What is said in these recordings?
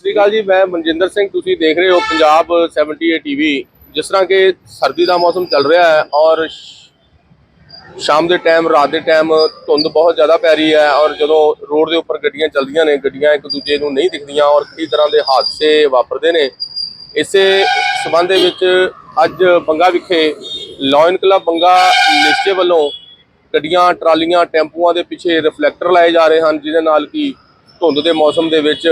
ਸ੍ਰੀ ਅਕਾਲ ਜੀ, ਮੈਂ ਮਨਜਿੰਦਰ ਸਿੰਘ, ਤੁਸੀਂ ਦੇਖ ਰਹੇ ਹੋ ਪੰਜਾਬ 78 ਟੀਵੀ ਜਿਸ ਤਰ੍ਹਾਂ ਕਿ ਸਰਦੀ ਦਾ ਮੌਸਮ ਚੱਲ ਰਿਹਾ ਹੈ ਔਰ ਸ਼- ਸ਼ਾਮ ਦੇ ਟਾਈਮ ਰਾਤ ਦੇ ਟਾਈਮ ਧੁੰਦ ਬਹੁਤ ਜ਼ਿਆਦਾ ਪੈ ਰਹੀ ਹੈ ਔਰ ਜਦੋਂ ਰੋਡ ਦੇ ਉੱਪਰ ਗੱਡੀਆਂ ਚੱਲਦੀਆਂ ਨੇ, ਗੱਡੀਆਂ ਇੱਕ ਦੂਜੇ ਨੂੰ ਨਹੀਂ ਦਿਖਦੀਆਂ ਔਰ ਕਈ ਤਰ੍ਹਾਂ ਦੇ ਹਾਦਸੇ ਵਾਪਰਦੇ ਨੇ। ਇਸੇ ਸਬੰਧ ਦੇ ਵਿੱਚ ਅੱਜ ਬੰਗਾ ਵਿਖੇ ਲਾਇਨ ਕਲੱਬ ਬੰਗਾ ਨਿਸ਼ਚੇ ਵੱਲੋਂ ਗੱਡੀਆਂ, ਟਰਾਲੀਆਂ, ਟੈਂਪੂਆਂ ਦੇ ਪਿੱਛੇ ਰਿਫਲੈਕਟਰ ਲਾਏ ਜਾ ਰਹੇ ਹਨ, ਜਿਹਦੇ ਨਾਲ ਕਿ ਧੁੰਦ ਦੇ ਮੌਸਮ ਦੇ ਵਿੱਚ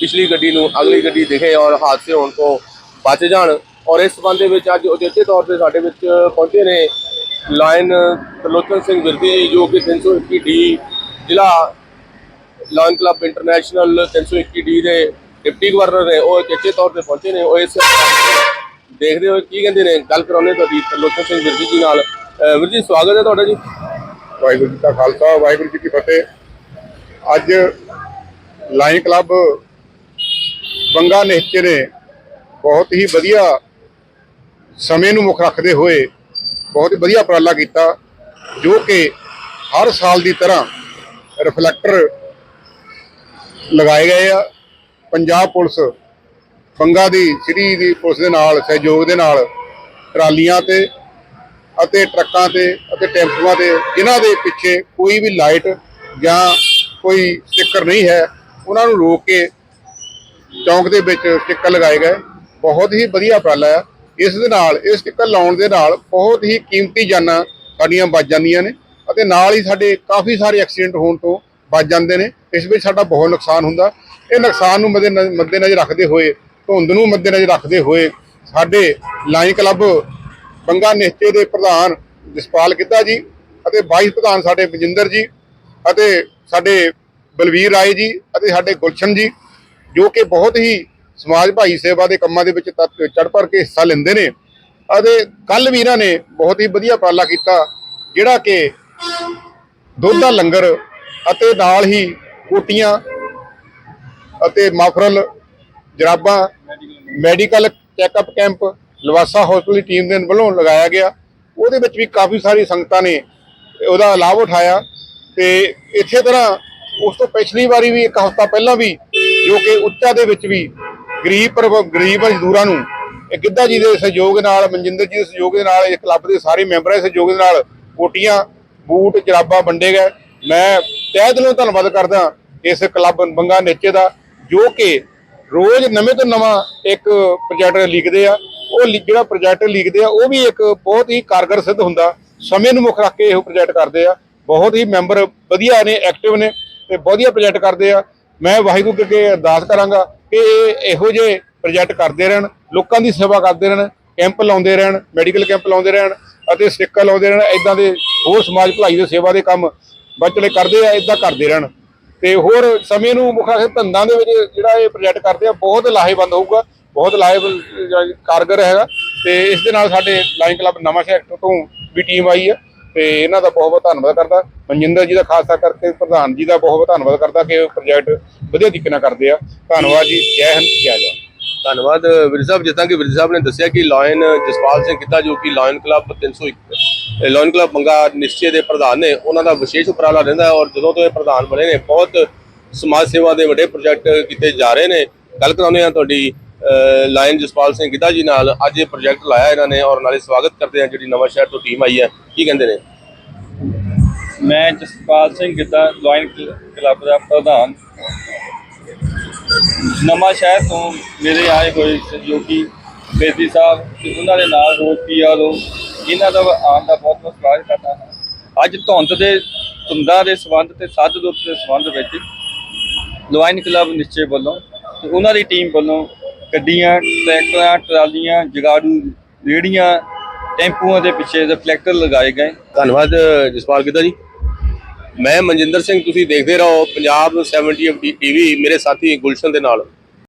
ਪਿਛਲੀ ਗੱਡੀ ਨੂੰ ਅਗਲੀ ਗੱਡੀ ਦਿਖੇ ਔਰ ਹਾਦਸੇ ਹੋਣ ਤੋਂ ਬਚ ਜਾਣ। ਔਰ ਇਸ ਸੰਬੰਧ ਦੇ ਵਿੱਚ ਅੱਜ ਉਚੇਚੇ ਤੌਰ ਤੇ ਸਾਡੇ ਵਿੱਚ ਪਹੁੰਚੇ ਨੇ ਲਾਇਨ ਤਰਲੋਚਨ ਸਿੰਘ ਵਿਰਦੀ, ਜੀ ਜੋ ਕਿ 321 ਡੀ ਜ਼ਿਲ੍ਹਾ ਲਾਇਨ ਕਲੱਬ ਇੰਟਰਨੈਸ਼ਨਲ 321 ਡੀ ਦੇ ਡਿਪਟੀ ਗਵਰਨਰ ਨੇ ਉਹ ਉਚੇਚੇ ਤੌਰ ਤੇ ਪਹੁੰਚੇ ਨੇ। ਉਹ ਇਸ ਦੇਖਦੇ ਹੋਏ ਕੀ ਕਹਿੰਦੇ ਨੇ? ਗੱਲ ਕਰਾਉਣੇ ਤੁਹਾਡੀ ਤਰਲੋਚਨ ਸਿੰਘ ਵਿਰਦੀ ਜੀ ਨਾਲ। ਵੀਰ ਜੀ, ਸਵਾਗਤ ਹੈ ਤੁਹਾਡਾ ਜੀ। ਵਾਹਿਗੁਰੂ ਜੀ ਕਾ ਖਾਲਸਾ, ਵਾਹਿਗੁਰੂ ਜੀ ਕੀ ਫਤਿਹ। ਅੱਜ ਲਾਇਨ ਕਲੱਬ ਬੰਗਾ ਨਿਹਚੇ ਨੇ ਬਹੁਤ ਹੀ ਵਧੀਆ ਸਮੇਂ ਨੂੰ ਮੁੱਖ ਰੱਖਦੇ ਹੋਏ ਬਹੁਤ ਵਧੀਆ ਉਪਰਾਲਾ ਕੀਤਾ, ਜੋ ਕਿ ਹਰ ਸਾਲ ਦੀ ਤਰ੍ਹਾਂ ਰਿਫਲੈਕਟਰ ਲਗਾਏ ਗਏ ਆ। ਪੰਜਾਬ ਪੁਲਿਸ ਬੰਗਾ ਦੀ ਸ੍ਰੀ ਦੀ ਪੁਲਿਸ ਦੇ ਨਾਲ, ਸਹਿਯੋਗ ਦੇ ਨਾਲ ਟਰਾਲੀਆਂ ਤੇ ਅਤੇ ਟਰੱਕਾਂ ਤੇ ਅਤੇ ਟੈਂਪੂਆਂ ਤੇ, ਜਿਨ੍ਹਾਂ ਦੇ ਪਿੱਛੇ ਕੋਈ ਵੀ ਲਾਈਟ ਜਾਂ ਕੋਈ ਸਟicker ਨਹੀਂ ਹੈ ਉਹਨਾਂ ਨੂੰ ਰੋਕ ਕੇ ਚੌਂਕ ਦੇ ਵਿੱਚ ਸਟicker ਲਗਾਏ ਗਏ। ਬਹੁਤ ਹੀ ਵਧੀਆ ਉਪਰਾਲਾ ਹੈ ਇਸ ਦੇ ਨਾਲ ਇਸ ਸਟicker ਲਾਉਣ ਦੇ ਨਾਲ ਬਹੁਤ ਹੀ ਕੀਮਤੀ ਜਾਨਾਂ ਸਾਡੀਆਂ ਬਚ ਜਾਂਦੀਆਂ ਨੇ ਅਤੇ ਨਾਲ ਹੀ ਸਾਡੇ ਕਾਫੀ ਸਾਰੇ ਐਕਸੀਡੈਂਟ ਹੋਣ ਤੋਂ ਬਚ ਜਾਂਦੇ ਨੇ। ਇਸ ਵਿੱਚ ਸਾਡਾ ਬਹੁਤ ਨੁਕਸਾਨ ਹੁੰਦਾ। ਇਹ ਨੁਕਸਾਨ ਨੂੰ ਮੱਦੇ ਨਜ਼ਰ- ਮੱਦੇਨਜ਼ਰ ਰੱਖਦੇ ਹੋਏ, ਧੁੰਦ ਨੂੰ ਮੱਦੇਨਜ਼ਰ ਰੱਖਦੇ ਹੋਏ ਸਾਡੇ ਲਾਈਨ ਕਲੱਬ ਬੰਗਾ ਨਿਸ਼ਚੇ ਦੇ ਪ੍ਰਧਾਨ ਜਸਪਾਲ ਗਿੱਧਾ ਜੀ ਅਤੇ ਵਾਈਸ ਪ੍ਰਧਾਨ ਸਾਡੇ ਬਜਿੰਦਰ ਜੀ ਅਤੇ ਸਾਡੇ ਬਲਵੀਰ ਰਾਏ ਜੀ ਅਤੇ ਸਾਡੇ ਗੁਲਸ਼ਨ ਜੀ, ਜੋ ਕਿ ਬਹੁਤ ਹੀ ਸਮਾਜ ਭਾਈ ਸੇਵਾ ਦੇ ਕੰਮਾਂ ਦੇ ਵਿੱਚ ਚੜ ਭਰ ਕੇ ਹਿੱਸਾ ਲੈਂਦੇ ਨੇ। ਅਤੇ ਕੱਲ ਵੀ ਇਹਨਾਂ ਨੇ ਬਹੁਤ ਹੀ ਵਧੀਆ ਉਪਰਾਲਾ ਕੀਤਾ, ਜਿਹੜਾ ਕਿ ਦੁੱਧ ਦਾ ਲੰਗਰ ਅਤੇ ਨਾਲ ਹੀ ਕੋਟੀਆਂ ਅਤੇ ਮਾਫਰਲ, ਜਰਾਬਾਂ, ਮੈਡੀਕਲ ਚੈੱਕਅਪ ਕੈਂਪ, ਲਵਾਸਾ ਹਸਪਤਾਲ ਦੀ ਟੀਮ ਦੇ ਵੱਲੋਂ ਲਗਾਇਆ ਗਿਆ। ਉਹਦੇ ਵਿੱਚ ਵੀ ਕਾਫੀ ਸਾਰੀ ਸੰਗਤਾਂ ਨੇ ਉਹਦਾ ਲਾਭ ਉਠਾਇਆ। ਤੇ ਇਸੇ ਤਰ੍ਹਾਂ ਉਸ ਤੋਂ ਪਿਛਲੀ ਵਾਰੀ ਵੀ, ਇੱਕ ਹਫ਼ਤਾ ਪਹਿਲਾਂ ਵੀ, ਜੋ ਕਿ ਉੱਚਾ ਦੇ ਵਿੱਚ ਵੀ ਗਰੀਬ ਪਰਿਵ- ਗਰੀਬ ਮਜ਼ਦੂਰਾਂ ਨੂੰ ਇਹ ਗਿੱਧਾ ਜੀ ਦੇ ਸਹਿਯੋਗ ਨਾਲ, ਮਨਜਿੰਦਰ ਜੀ ਦੇ ਸਹਿਯੋਗ ਦੇ ਨਾਲ, ਇਹ ਕਲੱਬ ਦੇ ਸਾਰੇ ਮੈਂਬਰਾਂ ਦੇ ਸਹਿਯੋਗ ਦੇ ਨਾਲ ਕੋਟੀਆਂ, ਬੂਟ, ਜਰਾਬਾਂ ਵੰਡੇ ਗਏ। ਮੈਂ ਤਹਿ ਦਿਲੋਂ ਧੰਨਵਾਦ ਕਰਦਾ ਇਸ ਕਲੱਬ ਬੰਗਾ ਨੇਚੇ ਦਾ, ਜੋ ਕਿ ਰੋਜ਼ ਨਵੇਂ ਤੋਂ ਨਵਾਂ ਇੱਕ ਪ੍ਰੋਜੈਕਟ ਲਿਖਦੇ ਆ। ਉਹ ਲਿ- ਜਿਹੜਾ ਪ੍ਰੋਜੈਕਟ ਲਿਖਦੇ ਆ, ਉਹ ਵੀ ਇੱਕ ਬਹੁਤ ਹੀ ਕਾਰਗਰ ਸਿੱਧ ਹੁੰਦਾ। ਸਮੇਂ ਨੂੰ ਮੁੱਖ ਰੱਖ ਕੇ ਇਹ ਪ੍ਰੋਜੈਕਟ ਕਰਦੇ ਆ। ਬਹੁਤ ਹੀ ਮੈਂਬਰ ਵਧੀਆ ਨੇ, ਐਕਟਿਵ ਨੇ। ਤੇ ਵਧੀਆ ਪ੍ਰੋਜੈਕਟ ਕਰਦੇ ਆ। ਮੈਂ ਵਾਹਿਗੁਰੂ ਅੱਗੇ ਅਰਦਾਸ ਕਰਾਂਗਾ ਕਿ ਇਹੋ ਜਿਹੇ ਪ੍ਰੋਜੈਕਟ ਕਰਦੇ ਰਹਿਣ, ਲੋਕਾਂ ਦੀ ਸੇਵਾ ਕਰਦੇ ਰਹਿਣ ਕੈਂਪ ਲਾਉਂਦੇ ਰਹਿਣ ਮੈਡੀਕਲ ਕੈਂਪ ਲਾਉਂਦੇ ਰਹਿਣ ਅਤੇ ਸਟicker ਲਾਉਂਦੇ ਰਹਿਣ ਇਦਾਂ ਦੇ ਹੋਰ ਸਮਾਜ ਭਲਾਈ ਦੇ ਸੇਵਾ ਦੇ ਕੰਮ ਬਚਲੇ ਕਰਦੇ ਆ ਇਦਾਂ ਕਰਦੇ ਰਹਿਣ। ਤੇ ਹੋਰ ਸਮੇਂ ਨੂੰ ਮੁੱਖ ਰੱਖ ਧੰਦਾਂ ਦੇ ਵਿੱਚ ਜਿਹੜਾ ਇਹ ਪ੍ਰੋਜੈਕਟ ਕਰਦੇ ਆ, ਬਹੁਤ ਲਾਹੇਵੰਦ ਹੋਊਗਾ, ਬਹੁਤ ਲਾਹੇਵੰਦ ਕਾਰਗਰ ਹੈਗਾ। ਤੇ ਇਸ ਦੇ ਨਾਲ ਸਾਡੇ ਲਾਈਨ ਕਲੱਬ ਨਵਾਂ ਸ਼ਹਿਰ ਤੋਂ ਵੀ ਟੀਮ ਆਈ ਹੈ ਤੇ ਇਹਨਾਂ ਦਾ ਬਹੁਤ ਬਹੁਤ ਧੰਨਵਾਦ ਕਰਦਾ। ਮਨਜਿੰਦਰ ਜੀ ਦਾ ਖਾਸ ਕਰਕੇ, ਪ੍ਰਧਾਨ ਜੀ ਦਾ ਬਹੁਤ ਬਹੁਤ ਧੰਨਵਾਦ ਕਰਦਾ ਕਿ ਪ੍ਰੋਜੈਕਟ ਵਧੀਆ ਤਰੀਕੇ ਨਾਲ ਕਰਦੇ ਆ। ਧੰਨਵਾਦ ਜੀ, ਜੈ ਹਿੰਦ, ਜੈ ਜਵਾਨ। ਧੰਨਵਾਦ, ਵੀਰ ਸਾਹਿਬ, ਜਿੱਦਾਂ ਕਿ ਵਿਰਜ ਸਾਹਿਬ ਨੇ ਦੱਸਿਆ ਕਿ ਲਾਇਨ ਜਸਪਾਲ ਸਿੰਘ ਕਿੱਤਾ ਜੋ ਕਿ ਲਾਇਨ ਕਲੱਬ 301 ਅਹ, ਲਾਇਨ ਕਲੱਬ ਬੰਗਾ ਨਿਸ਼ਚੇ ਦੇ ਪ੍ਰਧਾਨ ਨੇ, ਉਹਨਾਂ ਦਾ ਵਿਸ਼ੇਸ਼ ਉਪਰਾਲਾ ਰਹਿੰਦਾ ਹੈ ਔਰ ਜਦੋਂ ਤੋਂ ਇਹ ਪ੍ਰਧਾਨ ਬਣੇ ਨੇ, ਬਹੁਤ ਸਮਾਜ ਸੇਵਾ ਦੇ ਵੱਡੇ ਪ੍ਰੋਜੈਕਟ ਕੀਤੇ ਜਾ ਰਹੇ ਨੇ। ਗੱਲ ਕਰਾਉਂਦੇ ਆ ਤੁਹਾਡੀ ਲਾਇਨ ਜਸਪਾਲ ਸਿੰਘ ਗਿੱਧਾ ਜੀ ਨਾਲ ਅੱਜ ਇਹ ਪ੍ਰੋਜੈਕਟ ਲਾਇਆ ਇਹਨਾਂ ਨੇ ਔਰ ਨਾਲੇ ਸਵਾਗਤ ਕਰਦੇ ਆ ਜਿਹੜੀ ਨਵਾਂ ਸ਼ਹਿਰ ਤੋਂ ਟੀਮ ਆਈ ਹੈ। ਕੀ ਕਹਿੰਦੇ ਨੇ? ਮੈਂ ਜਸਪਾਲ ਸਿੰਘ ਗਿੱਧਾ ਲਾਇਨ ਕਲੱਬ ਦਾ ਪ੍ਰਧਾਨ। ਨਵਾਂ ਸ਼ਹਿਰ ਤੋਂ ਮੇਰੇ ਆਏ ਹੋਏ ਸਹਿਯੋਗੀ ਬੇਦੀ ਸਾਹਿਬ ਤੇ ਉਹਨਾਂ ਦੇ ਨਾਲ ਹੋਰ ਪੀਆਰਓ ਇਹਨਾਂ ਦਾ ਆਉਣ ਦਾ ਬਹੁਤ ਬਹੁਤ ਸਵਾਗਤ ਕਰਦਾ ਹਾਂ। ਅੱਜ ਧੁੰਦ ਦੇ, ਧੁੰਦਾਂ ਦੇ ਸੰਬੰਧ ਤੇ ਸਾਧ ਦੁੱਧ ਦੇ ਸੰਬੰਧ ਵਿੱਚ ਲਾਇਨ ਕਲੱਬ ਨਿਸ਼ਚੇ ਵੱਲੋਂ ਤੇ ਉਹਨਾਂ ਦੀ ਟੀਮ ਵੱਲੋਂ ਗੱਡੀਆਂ, ਟਰੈਕਟਰਾਂ, ਟਰਾਲੀਆਂ, ਜਗਾੜੂ ਰੇੜੀਆਂ ਟੈਂਪੂਆਂ ਦੇ ਪਿੱਛੇ ਰਿਫਲੈਕਟਰ ਲਗਾਏ ਗਏ। ਧੰਨਵਾਦ, ਜਸਪਾਲ ਗਿੱਧਾ ਜੀ। ਮੈਂ ਮਨਜਿੰਦਰ ਸਿੰਘ, ਤੁਸੀਂ ਦੇਖਦੇ ਰਹੋ ਪੰਜਾਬ 70 ਟੀਵੀ ਮੇਰੇ ਸਾਥੀ ਗੁਲਸ਼ਨ ਦੇ ਨਾਲ।